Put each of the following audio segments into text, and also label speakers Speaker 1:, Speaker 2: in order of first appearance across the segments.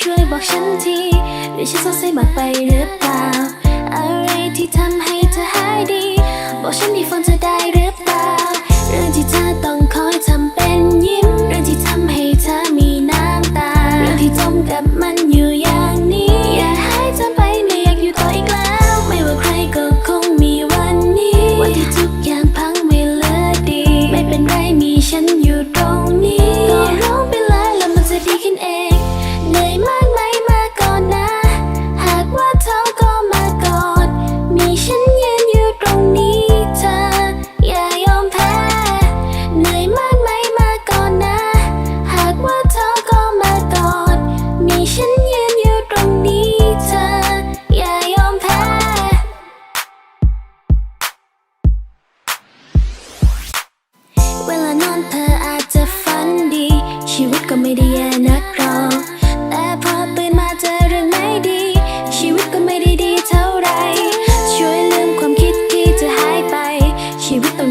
Speaker 1: ช่วยบอกฉันทีหรือฉันสดใสมากไปหรือเปล่า อะไรที่ทำให้เธอหายดี บอกฉันดีฟังเธอได้หรือเปล่า เรื่องที่เธอต้องคอยทำเป็นยิ้ม เรื่องที่ทำให้เธอมีน้ำตา เรื่องที่จมกับมันอยู่อย่างนี้ อย่าหายเธอไปไม่อยากอยู่ต่ออีกแล้ว ไม่ว่าใครก็คงมีวันนี้ วันที่ทุกอย่างพังไม่เลือดี ไม่เป็นไรมีฉัน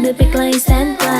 Speaker 1: ินไปไกลแสนไกล